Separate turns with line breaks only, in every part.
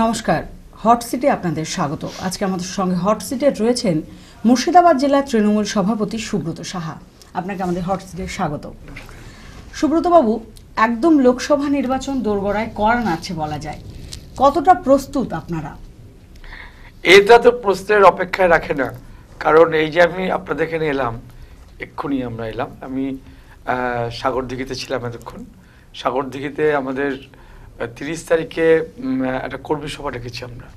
নমস্কার হট সিটে আপনাদের স্বাগত। আজকে আমাদের সঙ্গে হট সিটে রয়েছেন মুর্শিদাবাদ জেলার তৃণমূল সভাপতি সুব্রত সাহা। আপনাকে আমাদের হট সিটে স্বাগত। সুব্রত বাবু একদম লোকসভা নির্বাচন দোরগড়ায় কর নাচছে বলা যায়। কতটা প্রস্তুত আপনারা?
এটা তো প্রশ্নের অপেক্ষায় রাখে না। কারণ এই যে আমি আপনাদের এখানে এলাম এক্ষুনি আমরা এলাম। আমি আহ, সাগরদিঘিতে ছিলাম এতক্ষণ। সাগরদিঘিতে আমাদের তিরিশ তারিখে একটা কর্মী সভা ডেকেছি আমরা।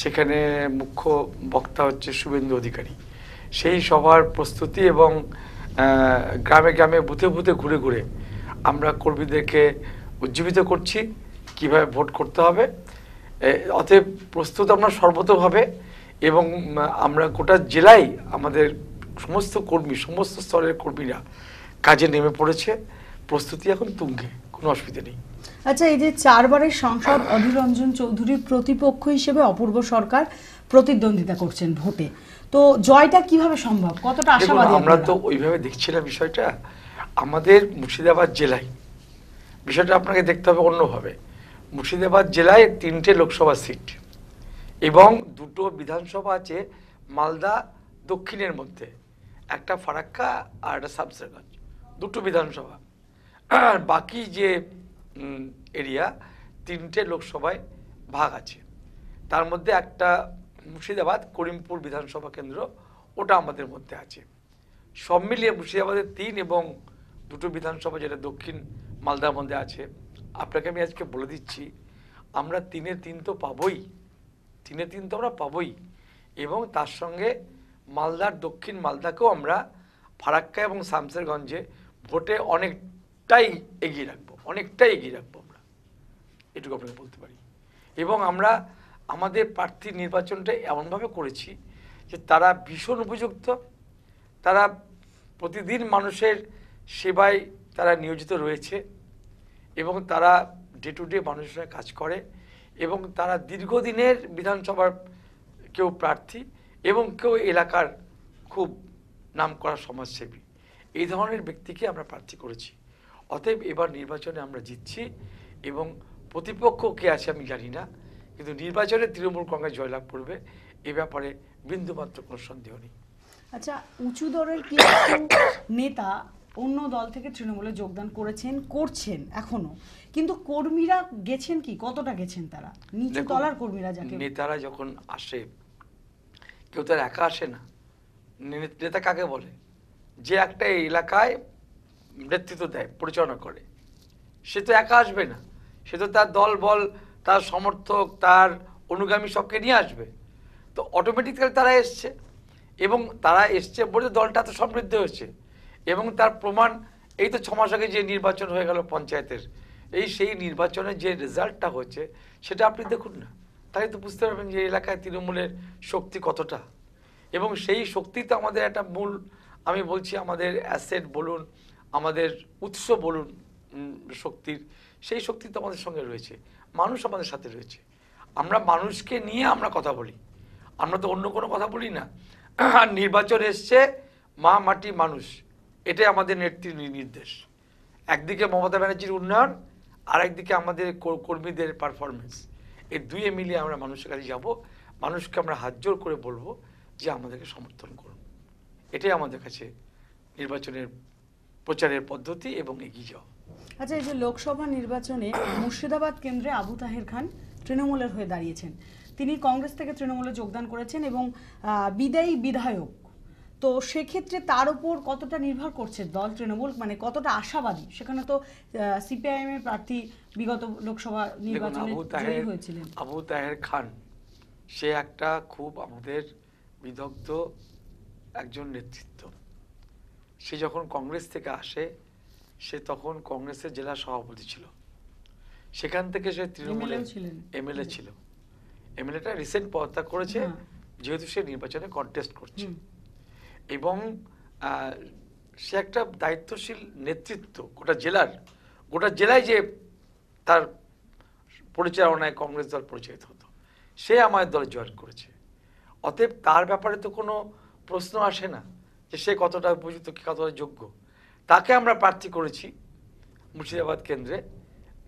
সেখানে মুখ্য বক্তা হচ্ছে শুভেন্দু অধিকারী। সেই সভার প্রস্তুতি এবং গ্রামে গ্রামে বুথে বুথে ঘুরে ঘুরে আমরা কর্মীদেরকে উজ্জীবিত করছি কীভাবে ভোট করতে হবে। অতএব প্রস্তুত আমরা সর্বতভাবে এবং আমরা গোটা জেলায় আমাদের সমস্ত কর্মী সমস্ত স্তরের কর্মীরা কাজে নেমে পড়েছে। প্রস্তুতি এখন তুঙ্গে কোনো অসুবিধা নেই।
আচ্ছা এই যে চারবারের সংসদ অধীর রঞ্জন চৌধুরীর প্রতিপক্ষ হিসেবে অপূর্ব সরকার প্রতিদ্বন্দ্বিতা করছেন ভোটে। তো জয়টা কীভাবে সম্ভব? কতটা আশাবাদী
আমরা তো ওইভাবে দেখছিলাম বিষয়টা। আমাদের মুর্শিদাবাদ জেলায়, বিষয়টা আপনাকে দেখতে হবে অন্যভাবে, মুর্শিদাবাদ জেলায় তিনটে লোকসভা সিট এবং দুটো বিধানসভা আছে মালদা দক্ষিণের মধ্যে, একটা ফারাক্কা আর একটা সাবসেরগঞ্জ দুটো বিধানসভা। আর বাকি যে এরিয়া তিনটে লোকসভায় ভাগ আছে। তার মধ্যে একটা মুর্শিদাবাদ, করিমপুর বিধানসভা কেন্দ্র, ওটা আমাদের মধ্যে আছে। সব মিলিয়ে মুর্শিদাবাদের তিন এবং দুটো বিধানসভা, যেটা দক্ষিণ মালদার মধ্যে আছে, আপনাকে আমি আজকে বলে দিচ্ছি, আমরা তিনে তিন তো পাবই, তিনে তিন তো আমরা পাবই, এবং তার সঙ্গে মালদার দক্ষিণ মালদাকেও আমরা ফারাক্কা এবং শামসেরগঞ্জে ভোটে অনেকটাই এগিয়ে রাখব, অনেকটাই এগিয়ে রাখব আমরা। এটুকু আপনাকে বলতে পারি। এবং আমরা আমাদের প্রার্থী নির্বাচনটা এমনভাবে করেছি যে তারা ভীষণ উপযুক্ত, তারা প্রতিদিন মানুষের সেবায় তারা নিয়োজিত রয়েছে এবং তারা ডে টু ডে মানুষের সঙ্গে কাজ করে এবং তারা দীর্ঘদিনের বিধানসভার কেউ প্রার্থী এবং কেউ এলাকার খুব নামকরা সমাজসেবী। এই ধরনের ব্যক্তিকে আমরা প্রার্থী করেছি। অতএব এবার নির্বাচনে আমরা জিতছি এবং প্রতিপক্ষ কে আছে আমি জানি না, কিন্তু নির্বাচনে তৃণমূল কংগ্রেস জয়লাভ করবে, এ ব্যাপারে বিন্দুমাত্র কোনো সন্দেহ নেই।
আচ্ছা উঁচু দরের কিছু নেতা অন্য দল থেকে তৃণমূলে যোগদান করেছেন করছেন এখনও। কিন্তু কর্মীরা গেছেন কি? কতটা গেছেন তারা? নিচু তলার কর্মীরা যাকে
নেতারা যখন আসে কেউ তার একা আসে না। নে- নেতা কাকে বলে? যে একটা এলাকায় নেতৃত্ব দেয় পরিচালনা করে। সে তো একা আসবে না। সে তো তার দল বল তার সমর্থক তার অনুগামী সবকে নিয়ে আসবে। তো অটোমেটিক্যালি তারা এসছে। এবং তারা এসছে বলে দলটা তো সমৃদ্ধ হয়েছে। এবং তার প্রমাণ, এই তো ছ মাস আগে যে নির্বাচন হয়ে গেল পঞ্চায়েতের, এই সেই নির্বাচনের যে রেজাল্টটা হচ্ছে সেটা আপনি দেখুন না। তাই তো বুঝতে পারবেন যে এলাকায় তৃণমূলের শক্তি কতটা। এবং সেই শক্তি তো আমাদের একটা মূল, আমি বলছি আমাদের অ্যাসেট বলুন, আমাদের উৎস বলুন শক্তির, সেই শক্তি তো আমাদের সঙ্গে রয়েছে। মানুষ আমাদের সাথে রয়েছে। আমরা মানুষকে নিয়ে আমরা কথা বলি। আমরা তো অন্য কোনো কথা বলি না। নির্বাচন এসছে মা মাটি মানুষ। এটাই আমাদের নেত্রীর নির্দেশ। একদিকে মমতা ব্যানার্জির উন্নয়ন আর একদিকে আমাদের কর্মীদের পারফরমেন্স এই দুয়ে মিলিয়ে আমরা মানুষের কাছে যাব। মানুষকে আমরা হাত জোর করে বলব যে আমাদেরকে সমর্থন করুন। এটাই আমাদের কাছে নির্বাচনের প্রচারের পদ্ধতি এবং এগিয়ে যাওয়া।
আচ্ছা এই যে লোকসভা নির্বাচনে মুর্শিদাবাদ কেন্দ্রে আবু তাহের খান তৃণমূলের হয়ে দাঁড়িয়েছেন। তিনি কংগ্রেস থেকে তৃণমূলে যোগদান করেছেন এবং বিদায়ী বিধায়ক তো সেক্ষেত্রে তার উপর কতটা নির্ভর করছে দল তৃণমূল? মানে কতটা আশাবাদী? সেখানে তো সিপিআইএম এর প্রার্থী বিগত লোকসভা নির্বাচনে জয়ী হয়েছিলেন।
আবু তাহের খান সে একটা খুব আমাদের বিদগ্ধ একজন নেতৃত্ব। সে যখন কংগ্রেস থেকে আসে সে তখন কংগ্রেসের জেলা সভাপতি ছিল। সেখান থেকে সে তৃণমূলে। এমএলএ ছিল। এমএলএটা রিসেন্ট পদত্যাগ করেছে
হ্যাঁ।
যেহেতু সে নির্বাচনে কন্টেস্ট করছে। এবং সে একটা দায়িত্বশীল নেতৃত্ব গোটা জেলার, গোটা জেলায় যে তার পরিচালনায় কংগ্রেস দল পরিচালিত হতো, সে আমাদের দলে জয়েন করেছে। অতএব তার ব্যাপারে তো কোনো প্রশ্ন আসে না যে সে কতটা উপযুক্ত কি কতটা যোগ্য। তাকে আমরা প্রার্থী করেছি মুর্শিদাবাদ কেন্দ্রে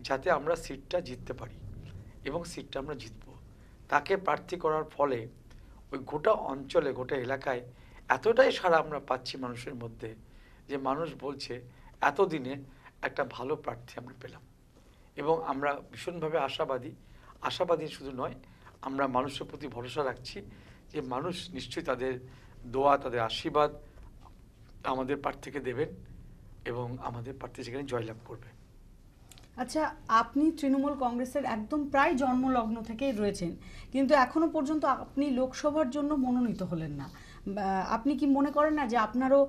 যাতে আমরা সিটটা জিততে পারি এবং সিটটা আমরা জিতব। তাকে প্রার্থী করার ফলে ওই গোটা অঞ্চলে, গোটা এলাকায় এতটাই সারা আমরা পাচ্ছি মানুষের মধ্যে যে মানুষ বলছে, এতদিনে একটা ভালো প্রার্থী আমরা পেলাম। এবং আমরা ভীষণভাবে আশাবাদী। আশাবাদী শুধু নয়, আমরা মানুষের প্রতি ভরসা রাখছি যে মানুষ নিশ্চয়ই তাদের দোয়া, তাদের আশীর্বাদ আমাদের প্রার্থীকে দেবেন এবং আমাদের প্রার্থী সেখানে জয়লাভ করবে।
আচ্ছা আপনি তৃণমূল কংগ্রেসের একদম প্রায় জন্মলগ্ন থেকেই রয়েছেন, কিন্তু এখনও পর্যন্ত আপনি লোকসভার জন্য মনোনীত হলেন না। আপনি কি মনে করেন না যে আপনারও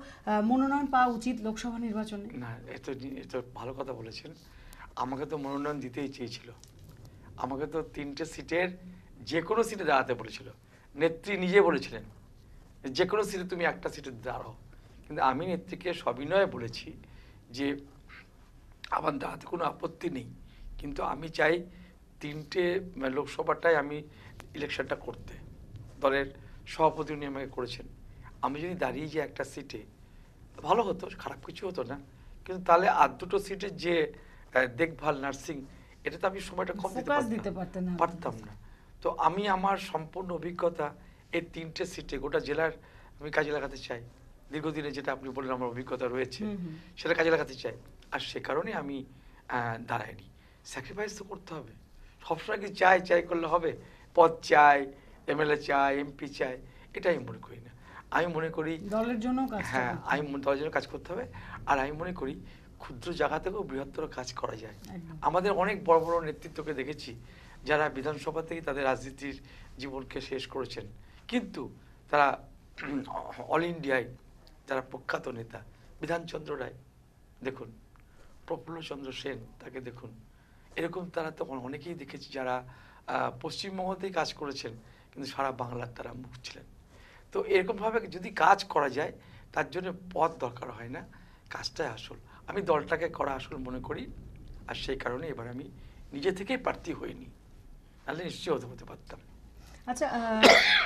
মনোনয়ন পাওয়া উচিত লোকসভা নির্বাচনে?
না এ তো এ তো ভালো কথা বলেছেন। আমাকে তো মনোনয়ন দিতেই চেয়েছিল। আমাকে তো তিনটে সিটের যে কোনো সিটে দাঁড়াতে বলেছিল। নেত্রী নিজে বলেছিলেন যে কোনো সিটে তুমি একটা সিটে দাঁড়াও। কিন্তু আমি নেত্রীকে সবিনয়ে বলেছি যে আমার দাঁড়াতে কোনো আপত্তি নেই। কিন্তু আমি চাই তিনটে লোকসভাটায় আমি ইলেকশনটা করতে। দলের সভাপতি উনি আমাকে করেছেন। আমি যদি দাঁড়িয়ে যে একটা সিটে ভালো হতো খারাপ কিছু হতো না। কিন্তু তাহলে আর দুটো সিটের যে দেখভাল নার্সিং এটা তো আমি সময়টা কম দিতে পারতাম।
না।
পারতাম না। তো আমি আমার সম্পূর্ণ অভিজ্ঞতা এই তিনটে সিটে গোটা জেলার আমি কাজে লাগাতে চাই। দীর্ঘদিনে যেটা আপনি বললেন আমার অভিজ্ঞতা রয়েছে। সেটা কাজে লাগাতে চাই। আর সে কারণে আমি দাঁড়াইনি। স্যাক্রিফাইস তো করতে হবে। সবসময় কি চাই চাই করলে হবে? পথ চাই এমএলএ চায় এমপি চায় এটা আমি মনে করি না। আমি মনে করি
দলের জন্য
হ্যাঁ আমি দলের জন্য কাজ করতে হবে। আর আমি মনে করি ক্ষুদ্র জায়গা থেকেও বৃহত্তর কাজ করা যায়। আমাদের অনেক বড় বড় নেতৃত্বকে দেখেছি যারা বিধানসভা থেকে তাদের রাজনীতির জীবনকে শেষ করেছেন। কিন্তু তারা অল ইন্ডিয়ায় যারা প্রখ্যাত নেতা বিধানচন্দ্র রায় দেখুন প্রফুল্লচন্দ্র সেন তাকে দেখুন। এরকম তারা তখন অনেকেই দেখেছি যারা পশ্চিমবঙ্গতেই কাজ করেছেন। কিন্তু সারা বাংলার তারা মুখ ছিলেন। তো এরকমভাবে যদি কাজ করা যায় তার জন্য পথ দরকার হয় না কাজটাই আসল। আমি দলটাকে করা আসল মনে করি আর সেই কারণে এবার আমি নিজে থেকেই প্রার্থী হইনি নাহলে নিশ্চয়ই হতে হতে পারতাম
আচ্ছা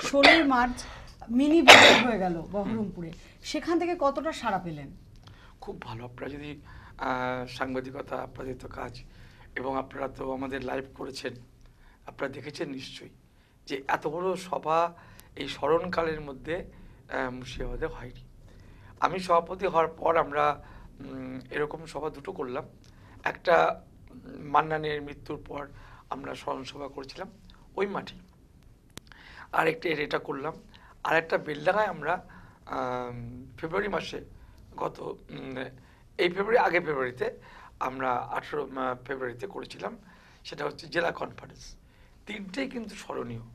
ষোলোই মার্চ মিনি বিজয় হয়ে গেল বহরমপুরে। সেখান থেকে কতটা সাড়া পেলেন?
খুব ভালো। আপনারা যদি সাংবাদিকতা আপনাদের তো কাজ এবং আপনারা তো আমাদের লাইভ করেছেন আপনারা দেখেছেন নিশ্চয়ই। যে এত বড় সভা এই স্মরণকালের মধ্যে মুর্শিদাবাদে হয়নি। আমি সভাপতি হওয়ার পর আমরা এরকম সভা দুটো করলাম। একটা মান্নানের মৃত্যুর পর আমরা স্মরণ সভা করেছিলাম ওই মাঠে। আর একটা এটা করলাম। আর একটা বেলডাঙায় আমরা ফেব্রুয়ারি মাসে গত এই ফেব্রুয়ারি, আগে ফেব্রুয়ারিতে আমরা আঠেরো ফেব্রুয়ারিতে করেছিলাম। সেটা হচ্ছে জেলা কনফারেন্স তিনটেই কিন্তু স্মরণীয়।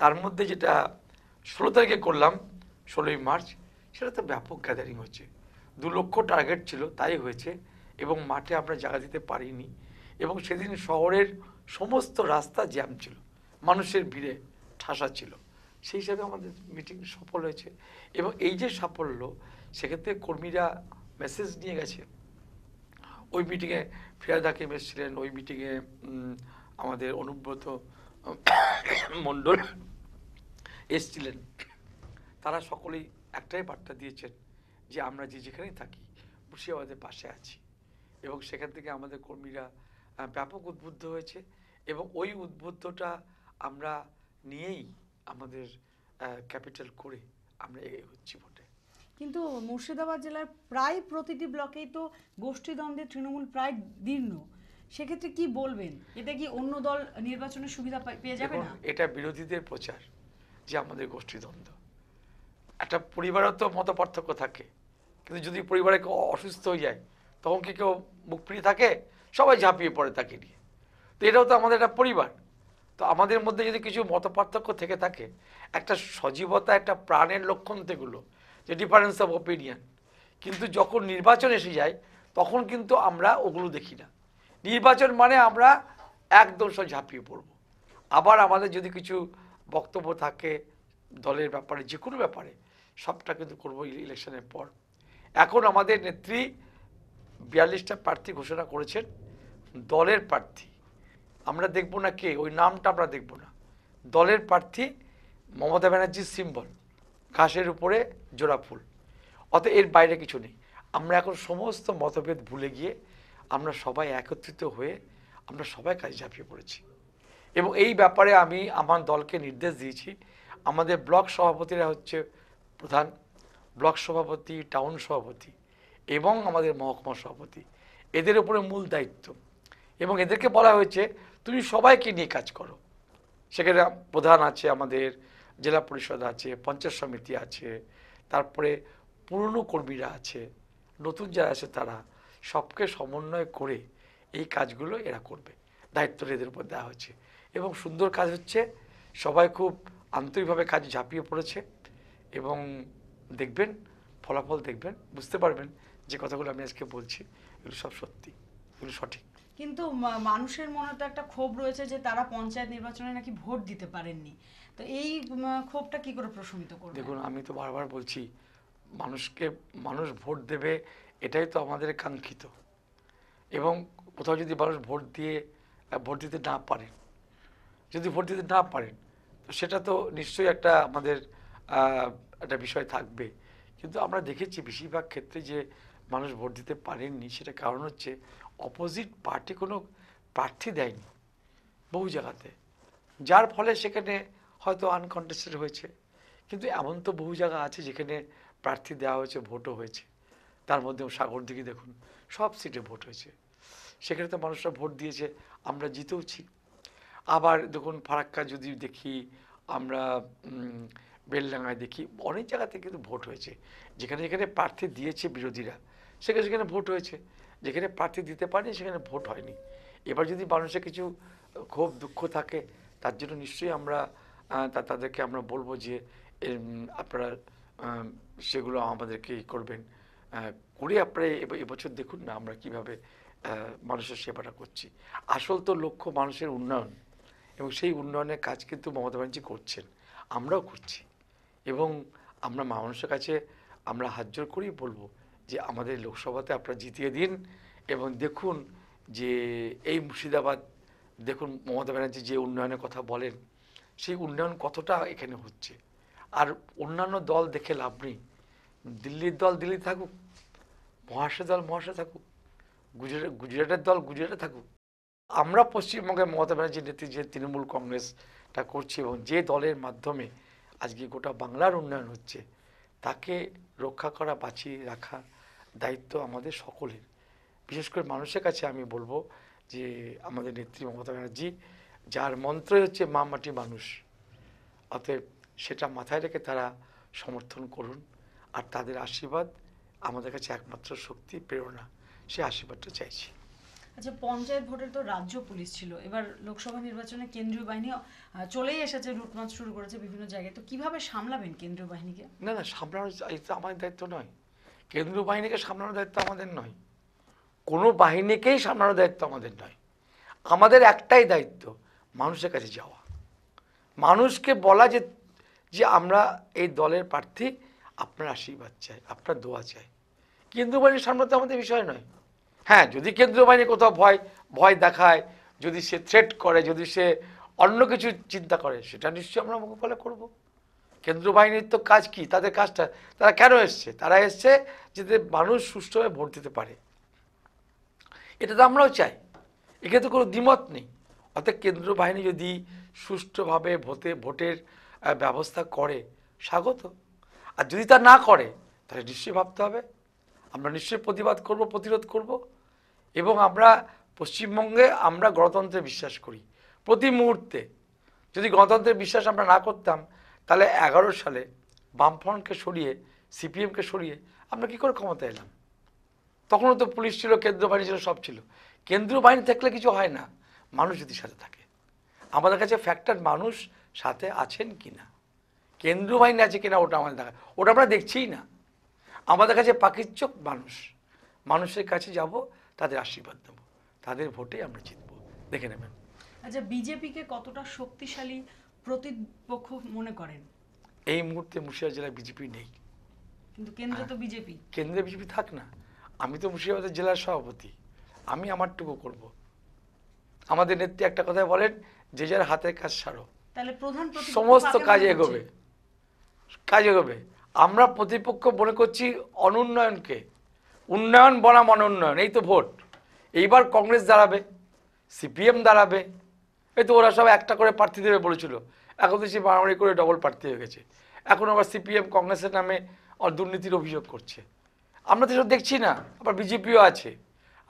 তার মধ্যে যেটা ষোলো তারিখে করলাম, ষোলোই মার্চ, সেটা তো ব্যাপক গ্যাদারিং হচ্ছে। দু লক্ষ টার্গেট ছিল, তাই হয়েছে এবং মাঠে আমরা জায়গা দিতে পারিনি এবং সেদিন শহরের সমস্ত রাস্তা জ্যাম ছিল, মানুষের ভিড়ে ঠাসা ছিল। সেই হিসাবে আমাদের মিটিং সফল হয়েছে এবং এই যে সাফল্য, সেক্ষেত্রে কর্মীরা মেসেজ নিয়ে গেছে। ওই মিটিংয়ে ফিরাদ হাকিম এসেছিলেন, ওই মিটিংয়ে আমাদের অনুব্রত মণ্ডল এসছিলেন। তারা সকলেই একটাই বার্তা দিয়েছেন যে আমরা যে যেখানেই থাকি মুর্শিদাবাদের পাশে আছি এবং সেখান থেকে আমাদের কর্মীরা ব্যাপক উদ্বুদ্ধ হয়েছে এবং ওই উদ্বুদ্ধটা আমরা নিয়েই আমাদের ক্যাপিটাল করে আমরা এগিয়ে হচ্ছি ভোটে
কিন্তু মুর্শিদাবাদ জেলার প্রায় প্রতিটি ব্লকেই তো গোষ্ঠীদ্বন্দ্বে তৃণমূল প্রায় দীর্ণ। সেক্ষেত্রে কি বলবেন? এটা কি অন্য দল নির্বাচনের সুবিধা পেয়ে যাবে না?
এটা বিরোধীদের প্রচার যে আমাদের গোষ্ঠীদ্বন্দ্ব। একটা পরিবারের তো মত পার্থক্য থাকে কিন্তু যদি পরিবারে কেউ অসুস্থ হয়ে যায় তখন কি কেউ মুখ ফিরিয়ে থাকে? সবাই ঝাঁপিয়ে পড়ে তাকে নিয়ে। তো এটাও তো আমাদের একটা পরিবার। তো আমাদের মধ্যে যদি কিছু মত পার্থক্য থেকে থাকে একটা সজীবতা একটা প্রাণের লক্ষণ তেগুলো যে ডিফারেন্স অফ ওপিনিয়ন কিন্তু যখন নির্বাচন এসে যায় তখন কিন্তু আমরা ওগুলো দেখি না। নির্বাচন মানে আমরা একদম সব ঝাঁপিয়ে পড়ব। আবার আমাদের যদি কিছু বক্তব্য থাকে দলের ব্যাপারে, যে কোনো ব্যাপারে, সবটা কিন্তু করব ইলেকশনের পর। এখন আমাদের নেত্রী বিয়াল্লিশটা প্রার্থী ঘোষণা করেছেন, দলের প্রার্থী। আমরা দেখব না কে, ওই নামটা আমরা দেখব না। দলের প্রার্থী মমতা ব্যানার্জির সিম্বল, ঘাসের উপরে জোড়া ফুল। অত এর বাইরে কিছু নেই। আমরা এখন সমস্ত মতভেদ ভুলে গিয়ে আমরা সবাই একত্রিত হয়ে আমরা সবাই কাজে ঝাঁপিয়ে পড়েছি। এবং এই ব্যাপারে আমি আমার দলকে নির্দেশ দিয়েছি। আমাদের ব্লক সভাপতিরা হচ্ছে প্রধান, ব্লক সভাপতি, টাউন সভাপতি এবং আমাদের মহকুমা সভাপতি। এদের উপরে মূল দায়িত্ব। এবং এদেরকে বলা হয়েছে, তুমি সবাইকে নিয়ে কাজ করো। সেখানে প্রধান আছে আমাদের, জেলা পরিষদ আছে, পঞ্চায়েত সমিতি আছে, তারপরে পুরনো কর্মীরা আছে, নতুন যারা আছে তারা। সবকে সমন্বয় করে এই কাজগুলো এরা করবে। দায়িত্বটা এদের উপর দেওয়া হয়েছে। এবং সুন্দর কাজ হচ্ছে সবাই খুব আন্তরিকভাবে কাজ ঝাঁপিয়ে পড়েছে এবং দেখবেন ফলাফল দেখবেন বুঝতে পারবেন যে কথাগুলো আমি আজকে বলছি এগুলো সব সত্যি এগুলো সঠিক।
কিন্তু মানুষের মনে তো একটা ক্ষোভ রয়েছে যে তারা পঞ্চায়েত নির্বাচনে নাকি ভোট দিতে পারেননি। তো এই ক্ষোভটা কি করে প্রশমিত করবে?
দেখুন আমি তো বারবার বলছি মানুষকে মানুষ ভোট দেবে এটাই তো আমাদের কাঙ্ক্ষিত। এবং কোথাও যদি মানুষ ভোট দিয়ে ভোট দিতে না পারেন যদি ভোট দিতে না পারেন তো সেটা তো নিশ্চয়ই একটা আমাদের একটা বিষয় থাকবে। কিন্তু আমরা দেখেছি বেশিরভাগ ক্ষেত্রে যে মানুষ ভোট দিতে পারেননি সেটা কারণ হচ্ছে অপোজিট পার্টি কোনো প্রার্থী দেয়নি বহু জায়গাতে। যার ফলে সেখানে হয়তো আনকন্টেস্টেড হয়েছে। কিন্তু এমন তো বহু জায়গা আছে যেখানে প্রার্থী দেওয়া হয়েছে, ভোটও হয়েছে। তার মধ্যেও সাগর দিকে দেখুন, সব সিটে ভোট হয়েছে। সেখানে তো মানুষরা ভোট দিয়েছে, আমরা জিতেওছি। আবার দেখুন, ফারাক্কা যদি দেখি, আমরা বেলডাঙ্গায় দেখি, অনেক জায়গাতে কিন্তু ভোট হয়েছে। যেখানে যেখানে প্রার্থী দিয়েছে বিরোধীরা, সেখানে সেখানে ভোট হয়েছে। যেখানে প্রার্থী দিতে পারেনি, সেখানে ভোট হয়নি। এবার যদি মানুষের কিছু ক্ষোভ, দুঃখ থাকে, তার জন্য নিশ্চয়ই আমরা তা- তাদেরকে আমরা বলব যে আপনারা সেগুলো আমাদেরকে করবেন। করে আপনারা এবছর দেখুন না আমরা কীভাবে মানুষের সেবাটা করছি। আসল তো লক্ষ্য মানুষের উন্নয়ন এবং সেই উন্নয়নের কাজ কিন্তু মমতা ব্যানার্জি করছেন। আমরাও করছি এবং আমরা মানুষের কাছে আমরা হাত জোর করেই বলব যে আমাদের লোকসভাতে আপনারা জিতিয়ে দিন এবং দেখুন যে এই মুর্শিদাবাদ, দেখুন মমতা ব্যানার্জি যে উন্নয়নের কথা বলেন, সেই উন্নয়ন কতটা এখানে হচ্ছে। আর অন্যান্য দল দেখে লাভ নেই। দিল্লির দল দিল্লি থাকুক, মহারাষ্ট্রের দল মহারাষ্ট্রে থাকুক গুজরাট গুজরাটের দল গুজরাটে থাকুক। আমরা পশ্চিমবঙ্গে মমতা ব্যানার্জির নেতৃত্বে যে তৃণমূল কংগ্রেসটা করছি এবং যে দলের মাধ্যমে আজকে গোটা বাংলার উন্নয়ন হচ্ছে, তাকে রক্ষা করা, বাঁচিয়ে রাখা দায়িত্ব আমাদের সকলের। বিশেষ করে মানুষের কাছে আমি বলব যে আমাদের নেত্রী মমতা ব্যানার্জি, যার মন্ত্রই হচ্ছে মা মাটি মানুষ, অতএব সেটা মাথায় রেখে তারা সমর্থন করুন। আর তাদের আশীর্বাদ আমাদের কাছে একমাত্র শক্তি প্রেরণা। সে আশীর্বাদটা চাইছি।
আচ্ছা পঞ্চায়েত ভোটের তো রাজ্য পুলিশ ছিল। এবার লোকসভা নির্বাচনে কেন্দ্রীয় বাহিনী চলেই এসেছে লুটমাট শুরু করেছে বিভিন্ন জায়গায়। তো কীভাবে সামলাবেন কেন্দ্রীয় বাহিনীকে?
না না সামলানোর তো আমাদের দায়িত্ব নয়। কেন্দ্রীয় বাহিনীকে সামলানোর দায়িত্ব আমাদের নয়। কোনো বাহিনীকেই সামলানোর দায়িত্ব আমাদের নয়। আমাদের একটাই দায়িত্ব মানুষের কাছে যাওয়া। মানুষকে বলা যে যে আমরা এই দলের প্রার্থী আপনার আশীর্বাদ চাই, আপনার দোয়া চাই। কেন্দ্রীয় বাহিনীর সামলাতে আমাদের বিষয় নয়। হ্যাঁ যদি কেন্দ্রীয় বাহিনী কোথাও ভয় ভয় দেখায়, যদি সে থ্রেট করে, যদি সে অন্য কিছু চিন্তা করে, সেটা নিশ্চয়ই আমরা মোকাবেলা করব। কেন্দ্রীয় বাহিনীর তো কাজ কি? তাদের কাজটা, তারা কেন এসছে? তারা এসছে যাতে মানুষ সুষ্ঠুভাবে ভোট দিতে পারে। এটা তো আমরাও চাই। তো কোনো দ্বিমত নেই। অর্থাৎ কেন্দ্রীয় বাহিনী যদি সুষ্ঠুভাবে ভোটে, ভোটের ব্যবস্থা করে, স্বাগত। আর যদি তা না করে, তাহলে নিশ্চয়ই ভাবতে হবে। আমরা নিশ্চয়ই প্রতিবাদ করব, প্রতিরোধ করব। এবং আমরা পশ্চিমবঙ্গে আমরা গণতন্ত্রে বিশ্বাস করি। প্রতি মুহূর্তে যদি গণতন্ত্রের বিশ্বাস আমরা না করতাম, তাহলে এগারো সালে বামফ্রন্টকে সরিয়ে, সিপিএমকে সরিয়ে আমরা কি করে ক্ষমতা এলাম? তখনও তো পুলিশ ছিল, কেন্দ্রীয় বাহিনী ছিল, সব ছিল। কেন্দ্রীয় বাহিনী থাকলে কিছু হয় না। মানুষ যদি সাথে থাকে। আমাদের কাছে ফ্যাক্টর মানুষ সাথে আছেন কি না কেন্দ্রীয় বাহিনী আছে কিনা ওটা আমাদের দেখা ওটা আমরা দেখছিই না। আমাদের কাছে চোখ মানুষ। মানুষের কাছে যাব তাদের আশীর্বাদ নেব। তাদের ভোটে আমরা জিতবো। দেখে নেবেন।
আচ্ছা বিজেপিকে কতটা শক্তিশালী প্রতিপক্ষ মনে করেন?
এই মুহূর্তে মুর্শিদাবাদ জেলায় বিজেপি নেই।
কিন্তু কেন্দ্রে তো বিজেপি।
কেন্দ্রে বিজেপি থাক না। আমি তো মুর্শিদাবাদের জেলার সভাপতি। আমি আমারটুকু করব। আমাদের নেত্রী একটা কথা বলেন যে যার হাতের কাজ সারো।
তাহলে প্রধান
সমস্ত কাজ এগোবে? কাজ হবে আমরা প্রতিপক্ষ মনে করছি অনুন্নয়নকে। উন্নয়ন বনাম অনুন্নয়ন, এই তো ভোট। এইবার কংগ্রেস দাঁড়াবে, সিপিএম দাঁড়াবে। এই তো ওরা সব একটা করে প্রার্থী দেবে বলেছিল। এখন তো সে মারামারি করে ডবল প্রার্থী হয়ে গেছে। এখন আবার সিপিএম কংগ্রেসের নামে দুর্নীতির অভিযোগ করছে। আমরা তো সব দেখছি না, আবার বিজেপিও আছে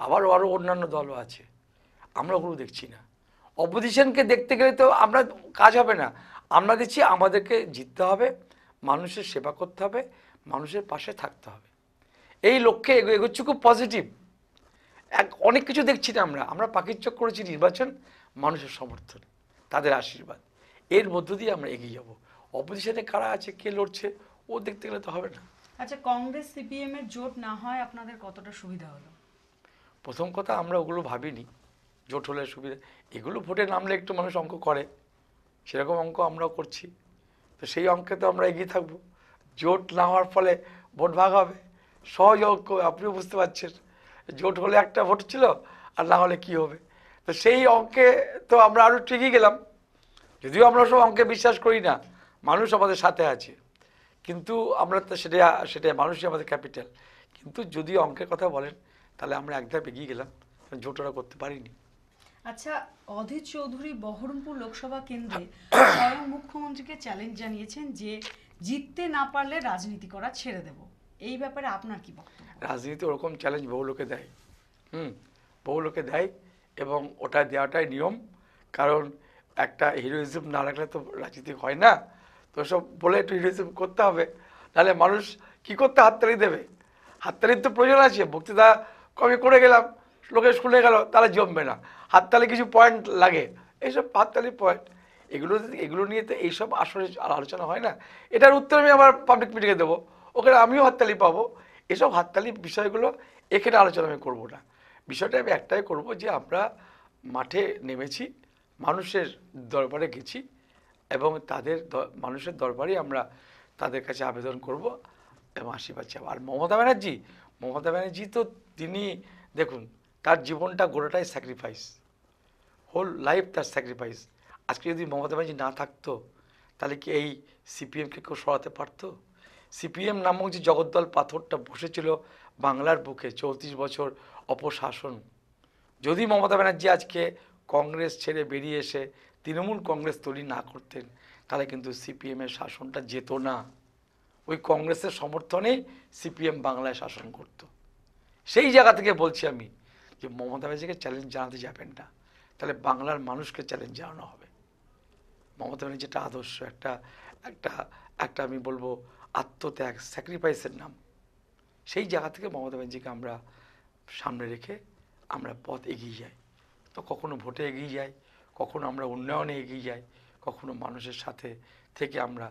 আবার আরও অন্যান্য দলও আছে। আমরা ওগুলো দেখছি না। অপোজিশনকে দেখতে গেলে তো আমরা কাজ হবে না। আমরা দেখছি আমাদেরকে জিততে হবে। মানুষের সেবা করতে হবে মানুষের পাশে থাকতে হবে। এই লক্ষ্যে এগো এগোচ্ছি খুব পজিটিভ এক অনেক কিছু দেখছি না আমরা। আমরা পাখির চোখ করেছি নির্বাচন মানুষের সমর্থন তাদের আশীর্বাদ। এর মধ্য দিয়ে আমরা এগিয়ে যাব। অপোজিশনে কারা আছে কে লড়ছে ও দেখতে গেলে তো হবে না।
আচ্ছা কংগ্রেস সিপিএম এর জোট না হয় আপনাদের কতটা সুবিধা হলো?
প্রথম কথা আমরা ওগুলো ভাবিনি। জোট হলে সুবিধা এগুলো ভোটে নামলে একটু মানুষ অঙ্ক করে। সেরকম অঙ্ক আমরাও করছি। তো সেই অঙ্কে তো আমরা এগিয়ে থাকব। জোট না হওয়ার ফলে ভোট ভাগ হবে। সহজ অঙ্ক, আপনিও বুঝতে পারছেন। জোট হলে একটা ভোট ছিল, আর না হলে কি হবে? তো সেই অঙ্কে তো আমরা আরও ঠিকই গেলাম। যদিও আমরা সব অঙ্কে বিশ্বাস করি না, মানুষ আমাদের সাথে আছে। কিন্তু আমরা তো সেটা সেটা মানুষই আমাদের ক্যাপিটাল। কিন্তু যদি অঙ্কের কথা বলেন, তাহলে আমরা এক ধাপ এগিয়ে গেলাম। জোট ওরা করতে পারিনি।
আচ্ছা অধীর চৌধুরী বহরমপুর লোকসভা কেন্দ্রে স্বয়ং মুখ্যমন্ত্রীকে চ্যালেঞ্জ জানিয়েছেন যে জিততে না পারলে রাজনীতি করা ছেড়ে দেব। এই ব্যাপারে আপনার কি বক্তব্য?
রাজনীতি ওরকম চ্যালেঞ্জ বহু লোকে দেয়। হুম বহু লোকে দেয় এবং ওটা দেওয়াটাই নিয়ম। কারণ একটা হিরোইজম না রাখলে তো রাজনীতি হয় না। তো সব বলে একটু হিরোইজম করতে হবে। নাহলে মানুষ কি করতে হাততালি দেবে? হাততালির তো প্রয়োজন আছে। বক্তৃতা কবে করে গেলাম? লোকে শুনে গেল তাহলে জমবে না। হাততালি কিছু পয়েন্ট লাগে। এইসব হাততালি পয়েন্ট এগুলো এগুলো নিয়ে তো এইসব আসলে আলোচনা হয় না, এটার উত্তর আমি আমার পাবলিক মিটিংয়ে দেবো। ওখানে আমিও হাততালি পাবো। এসব হাততালি বিষয়গুলো এখানে আলোচনা আমি করব না। বিষয়টা আমি একটাই করব যে আমরা মাঠে নেমেছি, মানুষের দরবারে গেছি এবং তাদের মানুষের দরবারে আমরা তাদের কাছে আবেদন করব এবং আশীর্বাদ চাবো। আর মমতা ব্যানার্জি মমতা ব্যানার্জি তো তিনি দেখুন, তার জীবনটা গোটাটাই স্যাক্রিফাইস হোল লাইফ তার স্যাক্রিফাইস আজকে যদি মমতা ব্যানার্জি না থাকতো, তাহলে কি এই সিপিএমকে কেউ সরাতে পারতো? সিপিএম নামক যে জগদ্দল পাথরটা বসেছিল বাংলার বুকে চৌত্রিশ বছর অপশাসন। যদি মমতা ব্যানার্জি আজকে কংগ্রেস ছেড়ে বেরিয়ে এসে তৃণমূল কংগ্রেস তৈরি না করতেন, তাহলে কিন্তু সিপিএমের শাসনটা যেত না। ওই কংগ্রেসের সমর্থনেই সিপিএম বাংলায় শাসন করত। সেই জায়গা থেকে বলছি আমি যে মমতা ব্যানার্জিকে চ্যালেঞ্জ জানাতে যাবেন না। তাহলে বাংলার মানুষকে চ্যালেঞ্জ জানানো হবে। মমতা ব্যানার্জি একটা আদর্শ, একটা একটা একটা আমি বলব আত্মত্যাগ স্যাক্রিফাইসের নাম। সেই জায়গা থেকে মমতা ব্যানার্জিকে আমরা সামনে রেখে আমরা পথ এগিয়ে যাই। তো কখনো ভোটে এগিয়ে যাই, কখনো আমরা উন্নয়নে এগিয়ে যাই, কখনো মানুষের সাথে থেকে আমরা,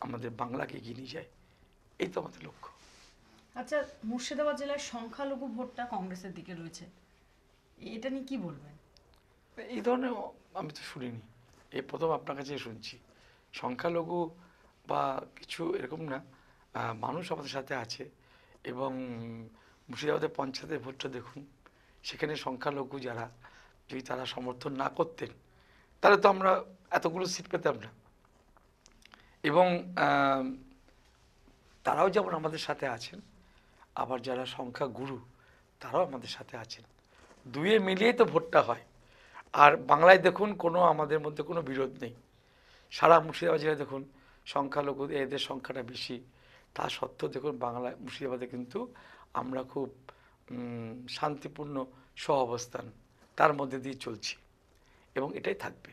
আমাদের বাংলাকে এগিয়ে নিয়ে যাই। এই তো আমাদের লক্ষ্য।
আচ্ছা মুর্শিদাবাদ জেলার সংখ্যালঘু ভোটটা কংগ্রেসের দিকে রয়েছে। এটা নিয়ে কি বলবেন?
এই ধরনের আমি তো শুনিনি। এই প্রথম আপনার কাছে শুনছি। সংখ্যালঘু বা কিছু এরকম না মানুষ আমাদের সাথে আছে এবং মুর্শিদাবাদের পঞ্চায়েতের ভোটটা দেখুন, সেখানে সংখ্যালঘু যারা, যদি তারা সমর্থন না করতেন, তাহলে তো আমরা এতগুলো সিট পেতাম না। এবং তারাও যেমন আমাদের সাথে আছেন, আবার যারা সংখ্যা গুরু তারাও আমাদের সাথে আছেন। দুয়ে মিলিয়ে তো ভোটটা হয়। আর বাংলায় দেখুন কোনো আমাদের মধ্যে কোনো বিরোধ নেই। সারা মুর্শিদাবাদ জেলায় দেখুন সংখ্যালঘু এদের সংখ্যাটা বেশি। তা সত্ত্বেও দেখুন বাংলায় মুর্শিদাবাদে কিন্তু আমরা খুব শান্তিপূর্ণ সহাবস্থান তার মধ্যে দিয়ে চলছি এবং এটাই থাকবে।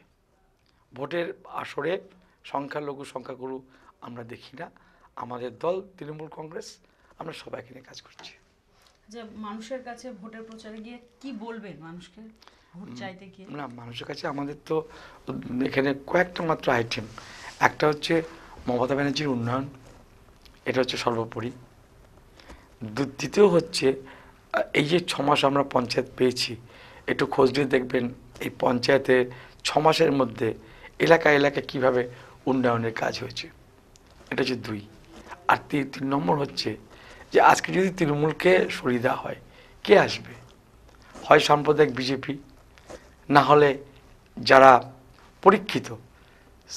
ভোটের আসরে সংখ্যালঘু, সংখ্যাগুরু আমরা দেখি না। আমাদের দল তৃণমূল কংগ্রেস, আমরা সবাইকে নিয়ে কাজ করছি।
যে মানুষের কাছে ভোটের প্রচারে গিয়ে কি বলবেন মানুষকে? চাইতে গিয়ে
না মানুষের কাছে আমাদের তো এখানে কয়েকটা মাত্র আইটেম একটা হচ্ছে মমতা ব্যানার্জির উন্নয়ন এটা হচ্ছে সর্বোপরি। দ্বিতীয় হচ্ছে এই যে ছ মাস আমরা পঞ্চায়েত পেয়েছি একটু খোঁজ নিয়ে দেখবেন এই পঞ্চায়েতে ছ মাসের মধ্যে এলাকা এলাকা কীভাবে উন্নয়নের কাজ হয়েছে। এটা হচ্ছে দুই। আর তিন তিন নম্বর হচ্ছে যে আজকে যদি তৃণমূলকে সরিয়ে দেওয়া হয় কে আসবে? হয় সাম্প্রদায়িক বিজেপি না হলে যারা পরীক্ষিত,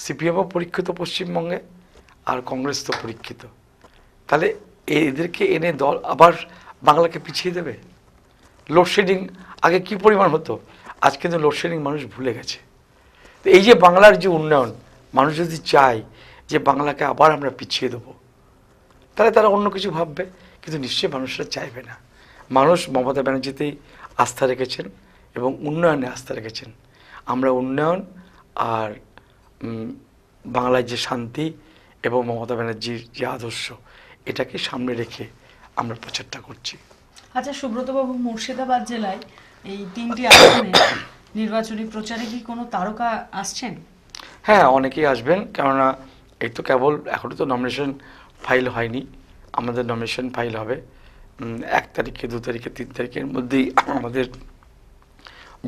সিপিএমও পরীক্ষিত পশ্চিমবঙ্গে আর কংগ্রেস তো পরীক্ষিত, তাহলে এদেরকে এনে দল আবার বাংলাকে পিছিয়ে দেবে? লোডশেডিং আগে কি পরিমাণ হতো? আজ কিন্তু লোডশেডিং মানুষ ভুলে গেছে। তো এই যে বাংলার যে উন্নয়ন, মানুষ যদি চায় যে বাংলাকে আবার আমরা পিছিয়ে দেবো, তাহলে তারা অন্য কিছু ভাববে, কিন্তু নিশ্চয়ই মানুষরা চাইবে না। মানুষ মমতা ব্যানার্জিতেই আস্থা রেখেছেন। এবং উন্নয়নে আস্থা রেখেছেন। আমরা উন্নয়ন আর বাংলায় যে শান্তি এবং মমতা ব্যানার্জির যে আদর্শ এটাকে সামনে রেখে আমরা প্রচারটা করছি।
আচ্ছা সুব্রতবাবু মুর্শিদাবাদ জেলায় এই তিনটি আসনে নির্বাচনী প্রচারে কি কোনো তারকা আসছেন?
হ্যাঁ অনেকেই আসবেন কেননা এই তো কেবল এখনও তো নমিনেশন ফাইল হয়নি। আমাদের নমিনেশন ফাইল হবে এক তারিখে দু তারিখে তিন তারিখের মধ্যেই আমাদের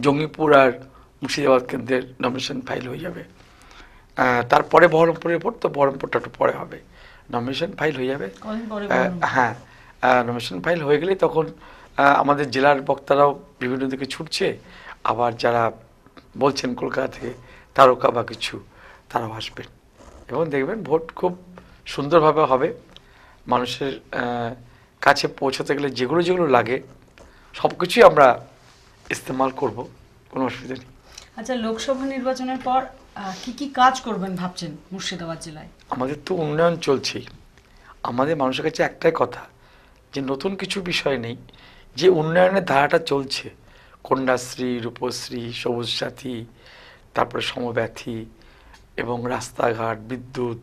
জঙ্গিপুর আর মুর্শিদাবাদ কেন্দ্রের নমিনেশন ফাইল হয়ে যাবে। তারপরে বহরমপুরের পর তো বহরমপুরটা একটু পরে হবে। নমিনেশন ফাইল হয়ে যাবে। হ্যাঁ নমিনেশন ফাইল হয়ে গেলেই তখন আমাদের জেলার বক্তারাও বিভিন্ন দিকে ছুটছে। আবার যারা বলছেন কলকাতা থেকে তারকা বা কিছু তারাও আসবেন এবং দেখবেন ভোট খুব সুন্দরভাবে হবে। মানুষের কাছে পৌঁছাতে গেলে যেগুলো যেগুলো লাগে সব কিছুই আমরা ইস্তেমাল করব কোনো অসুবিধা নেই।
আচ্ছা লোকসভা নির্বাচনের পর কি কি কাজ করবেন ভাবছেন মুর্শিদাবাদ জেলায়?
আমাদের তো উন্নয়ন চলছেই আমাদের মানুষের কাছে একটাই কথা যে নতুন কিছু বিষয় নেই যে উন্নয়নের ধারাটা চলছে কন্যাশ্রী রূপশ্রী সবুজ সাথী তারপরে সমব্যথী এবং রাস্তাঘাট বিদ্যুৎ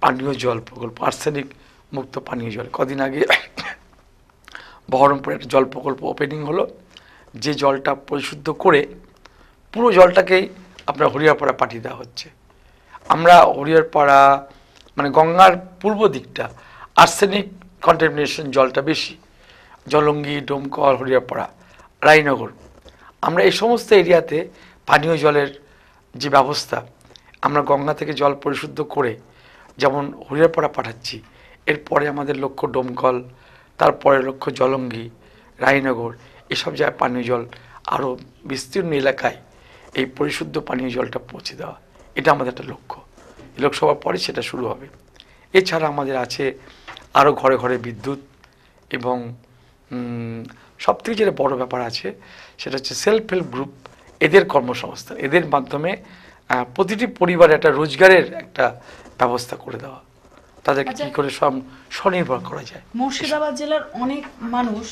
পানীয় জল প্রকল্প আর্সেনিক মুক্ত পানীয় জল। কদিন আগে বহরমপুরে একটা জল প্রকল্প ওপেনিং হলো। যে জলটা পরিশুদ্ধ করে পুরো জলটাকেই আপনার হরিয়াপাড়া পাঠিয়ে দেওয়া হচ্ছে। আমরা হরিয়ারপাড়া মানে গঙ্গার পূর্ব দিকটা আর্সেনিক কন্টামিনেশন জলটা বেশি। জলঙ্গি, ডোমকল হরিয়ারপাড়া রায়নগর। আমরা এই সমস্ত এরিয়াতে পানীয় জলের যে ব্যবস্থা, আমরা গঙ্গা থেকে জল পরিশুদ্ধ করে যেমন হরিয়ারপাড়া পাঠাচ্ছি, এরপরে আমাদের লক্ষ্য ডোমকল, তারপরে লক্ষ্য জলঙ্গি, রায়নগর এসব জায়গায় পানীয় জল আরও বিস্তীর্ণ এলাকায় এই পরিশুদ্ধ পানীয় জলটা পৌঁছে দেওয়া। এটা আমাদের একটা লক্ষ্য। লোকসভার পরে সেটা শুরু হবে। এছাড়া আমাদের আছে আরও ঘরে ঘরে বিদ্যুৎ এবং সব থেকে যেটা বড় ব্যাপার আছে সেটা হচ্ছে সেলফ হেল্প গ্রুপ এদের কর্মসংস্থান। এদের মাধ্যমে প্রতিটি পরিবারে একটা রোজগারের একটা ব্যবস্থা করে দেওয়া। তাদেরকে
আচ্ছা।
কী করে সব স্বনির্ভর করা যায়।
মুর্শিদাবাদ জেলার অনেক মানুষ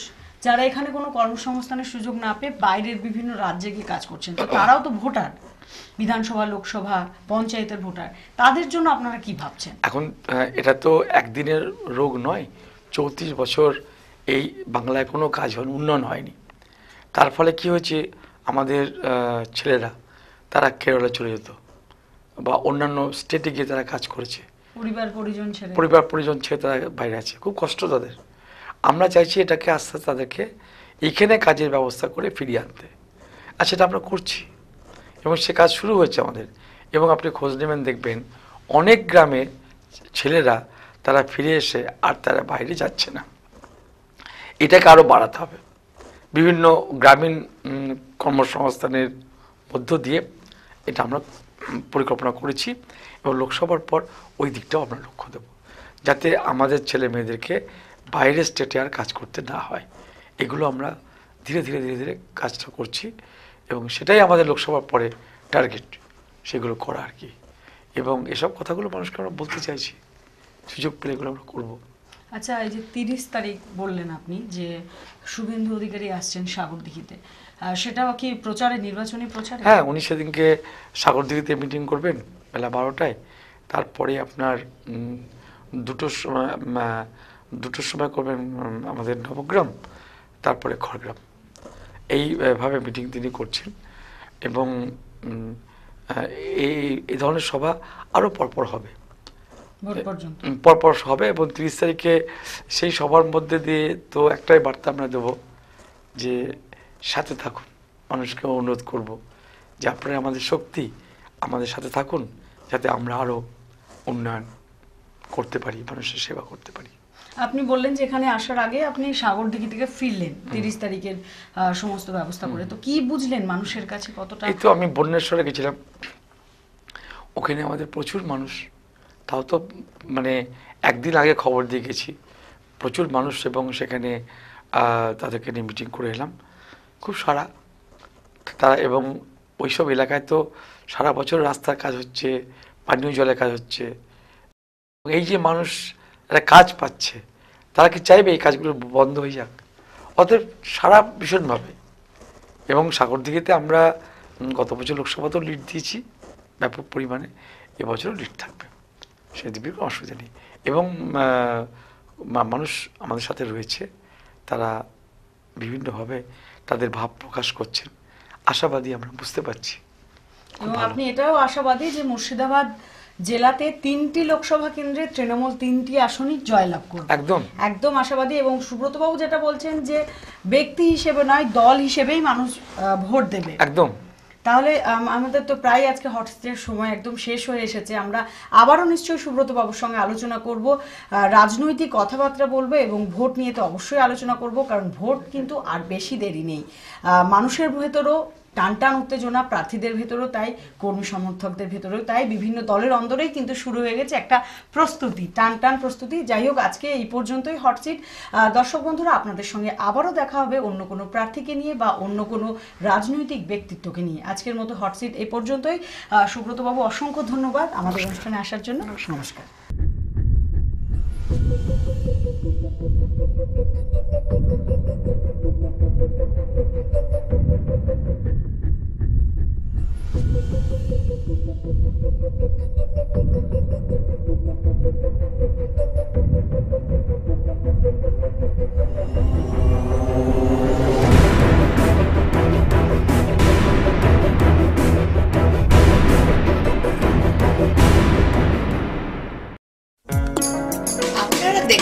যারা এখানে কোনো কর্মসংস্থানের সুযোগ না পেয়ে বাইরের বিভিন্ন রাজ্যে গিয়ে কাজ করছেন তো তারাও তো ভোটার বিধানসভা লোকসভা পঞ্চায়েতের ভোটার। তাদের জন্য আপনারা কি ভাবছেন?
এখন এটা তো একদিনের রোগ নয় চৌত্রিশ বছর এই বাংলায় কোনো কাজ হল উন্নয়ন হয়নি। তার ফলে কি হয়েছে আমাদের ছেলেরা তারা কেরলে চলে যেত বা অন্যান্য স্টেটে গিয়ে তারা কাজ করেছে।
পরিবার পরিজন ছেড়ে।
পরিবার পরিজন ছেড়ে তারা বাইরে আছে খুব কষ্ট তাদের। আমরা চাইছি এটাকে আস্তে আস্তে তাদেরকে এখানে কাজের ব্যবস্থা করে ফিরিয়ে আনতে। আর সেটা আমরা করছি। এবং সে কাজ শুরু হয়েছে আমাদের। এবং আপনি খোঁজ নেবেন, দেখবেন অনেক গ্রামে ছেলেরা তারা ফিরে এসে আর তারা বাইরে যাচ্ছে না। এটাকে আরও বাড়াতে হবে। বিভিন্ন গ্রামীণ কর্মসংস্থানের মধ্য দিয়ে এটা আমরা পরিকল্পনা করেছি এবং লোকসভার পর ওই দিকটাও আমরা লক্ষ্য দেব। যাতে আমাদের ছেলে মেয়েদেরকে বাইরের স্টেটে আর কাজ করতে না হয়। এগুলো আমরা ধীরে ধীরে ধীরে ধীরে কাজটা করছি এবং সেটাই আমাদের লোকসভার পরে টার্গেট সেগুলো করা আর কি। এবং এসব কথাগুলো মানুষকে আমরা বলতে চাইছি সুযোগ পেলে এগুলো আমরা করব।
আচ্ছা এই যে তিরিশ তারিখ বললেন আপনি যে শুভেন্দু অধিকারী আসছেন সাগরদিঘিতে সেটাও কি প্রচারে নির্বাচনী প্রচারে?
হ্যাঁ উনি সেদিনকে সাগরদিঘিতে মিটিং করবেন বেলা বারোটায়। তারপরে আপনার উম, দুটোর সময় করবেন আমাদের নবগ্রাম তারপরে খড়গ্রাম। এইভাবে মিটিং তিনি করছেন এবং এই এই ধরনের সভা আরও পরপর হবে। পরপর হবে এবং তিরিশ তারিখে সেই সবার মধ্যে দিয়ে তো একটাই বার্তা আমরা দেবো যে সাথে থাকুন মানুষকে অনুরোধ করব যে আপনারা আমাদের শক্তি আমাদের সাথে থাকুন যাতে আমরা আরও উন্নয়ন করতে পারি মানুষের সেবা করতে পারি।
আপনি বললেন যে এখানে আসার আগে আপনি সাগরদিঘি থেকে ফিরলেন তিরিশ তারিখের সমস্ত ব্যবস্থা করে। তো কি বুঝলেন মানুষের কাছে কতটা?
এই তো আমি বন্যেশ্বরে গেছিলাম। ওখানে আমাদের প্রচুর মানুষ। তাও তো মানে একদিন আগে খবর দিয়ে গেছি। প্রচুর মানুষ এবং সেখানে তাদেরকে নিয়ে মিটিং করে এলাম। খুব সারা। তারা এবং ওইসব এলাকায় তো সারা বছর রাস্তার কাজ হচ্ছে পানীয় জলের কাজ হচ্ছে। এই যে মানুষ একটা কাজ পাচ্ছে তারা কি চাইবে এই কাজগুলো বন্ধ হয়ে যাক? অতএব সারা ভীষণভাবে। এবং সাগরদিঘিতে আমরা গত বছর লোকসভাতেও লিড দিয়েছি ব্যাপক পরিমাণে এবছরও লিড থাকবে। সেদিকে কোনো অসুবিধা নেই। এবং মানুষ আমাদের সাথে রয়েছে তারা বিভিন্নভাবে তাদের ভাব প্রকাশ করছেন। আশাবাদী আমরা বুঝতে পারছি।
আপনি এটাও আশাবাদী যে মুর্শিদাবাদ জেলাতে তিনটি লোকসভা কেন্দ্রে তৃণমূল তিনটি আসনই জয়লাভ করবে।
একদম।
একদম আশাবাদী এবং সুব্রতবাবু যেটা বলছেন যে ব্যক্তি হিসেবে নয় দল হিসেবেই মানুষ ভোট দেবে।
একদম।
তাহলে আমাদের তো প্রায় আজকে হটস্টের সময় একদম শেষ হয়ে এসেছে। আমরা আবারও নিশ্চয়ই সুব্রত বাবুর সঙ্গে আলোচনা করব। রাজনৈতিক কথাবার্তা বলব এবং ভোট নিয়ে তো অবশ্যই আলোচনা করব কারণ ভোট কিন্তু আর বেশি দেরি নেই। মানুষের ভেতরও টান টান উত্তেজনা প্রার্থীদের ভেতরেও তাই কর্মী সমর্থকদের ভেতরেও তাই বিভিন্ন দলের অন্দরেই কিন্তু শুরু হয়ে গেছে একটা প্রস্তুতি টান টান প্রস্তুতি। যাই হোক আজকে এই পর্যন্তই হটসিট দর্শক বন্ধুরা আপনাদের সঙ্গে আবারও দেখা হবে অন্য কোনো প্রার্থীকে নিয়ে বা অন্য কোনো রাজনৈতিক ব্যক্তিত্বকে নিয়ে। আজকের মতো হটসিট এই পর্যন্তই। সুব্রতবাবু অসংখ্য ধন্যবাদ আমাদের অনুষ্ঠানে আসার জন্য। নমস্কার।
আপনারা